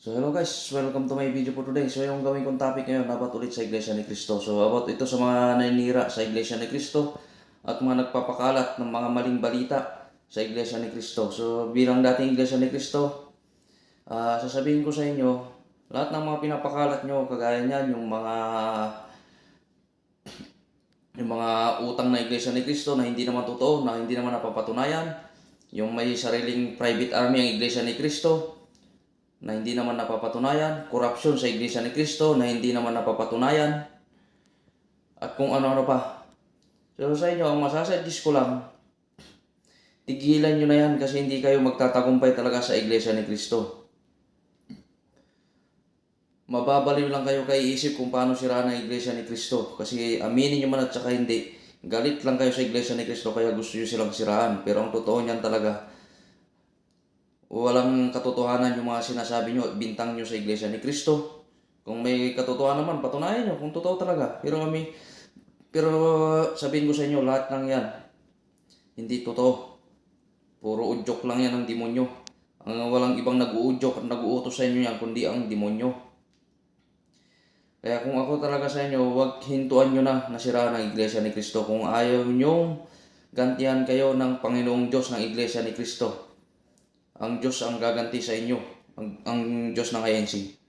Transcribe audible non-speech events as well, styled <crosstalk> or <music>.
So hello guys, welcome to my video for today. So yung gawin kong topic ngayon, about ulit sa Iglesia ni Cristo. So about ito sa mga naninira sa Iglesia ni Cristo at mga nagpapakalat ng mga maling balita sa Iglesia ni Cristo. So bilang dating Iglesia ni Cristo, ah, sasabihin ko sa inyo, lahat ng mga pinapakalat nyo, kagaya niyan, yung mga <clears throat> yung mga utang na Iglesia ni Cristo na hindi naman totoo, na hindi naman napapatunayan, yung may sariling private army ang Iglesia ni Cristo, na hindi naman napapatunayan, corruption sa Iglesia ni Cristo na hindi naman napapatunayan, at kung ano-ano pa. So sa inyo, ang masasuggest ko lang, tigilan nyo na yan kasi hindi kayo magtatagumpay talaga sa Iglesia ni Cristo. Mababaliw lang kayo kay isip kung paano sira ng Iglesia ni Cristo. Kasi aminin nyo man at saka hindi, galit lang kayo sa Iglesia ni Cristo kaya gusto nyo silang siraan. Pero ang totoo niyan talaga, walang katotohanan yung mga sinasabi nyo at bintang nyo sa Iglesia ni Cristo. Kung may katotohanan naman, patunayan nyo kung totoo talaga. Pero kami, pero sabihin ko sa inyo, lahat ng yan, hindi totoo. Puro udyok lang yan ng demonyo. Ang walang ibang nag-uudyok at nag-uutos sa inyo yan, kundi ang demonyo. Kaya kung ako talaga sa inyo, huwag hintuan nyo na nasira ng Iglesia ni Cristo. Kung ayaw nyong gantihan kayo ng Panginoong Diyos ng Iglesia ni Cristo. Ang Diyos ang gaganti sa inyo. Ang, ang Diyos ng INC.